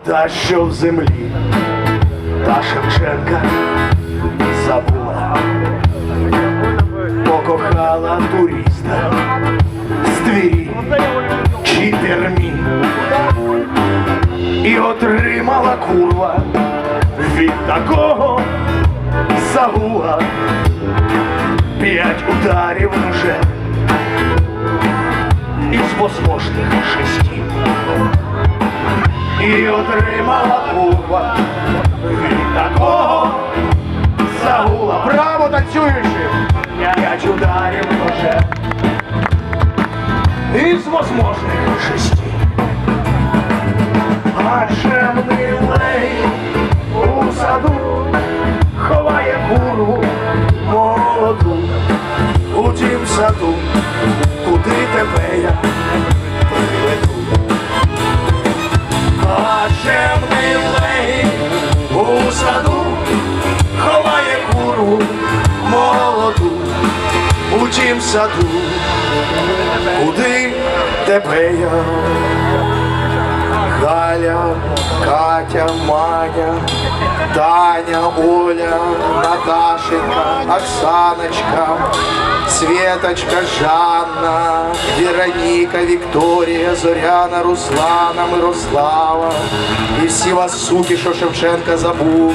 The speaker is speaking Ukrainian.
Та що в землі, та Шевченка забула, покохала туриста. З двері чи термі? І отримала курва від такого загула п'ять ударів вже із возможних шести. І отримала курва від такого загула. Браво, танцюючи! П'ять ударів вже із возможних шести. Адже милий у саду ховає куру молоду у тім саду, Саду ховає куру молоду у тім саду, куди тебе я. Галя, Катя, Маня, Таня, Оля, Наташенька, Оксаночка, Светочка, Жанна, Вероника, Виктория, Зоряна, Руслана, Мирослава. И всі вас, суки, що Шевченка забули.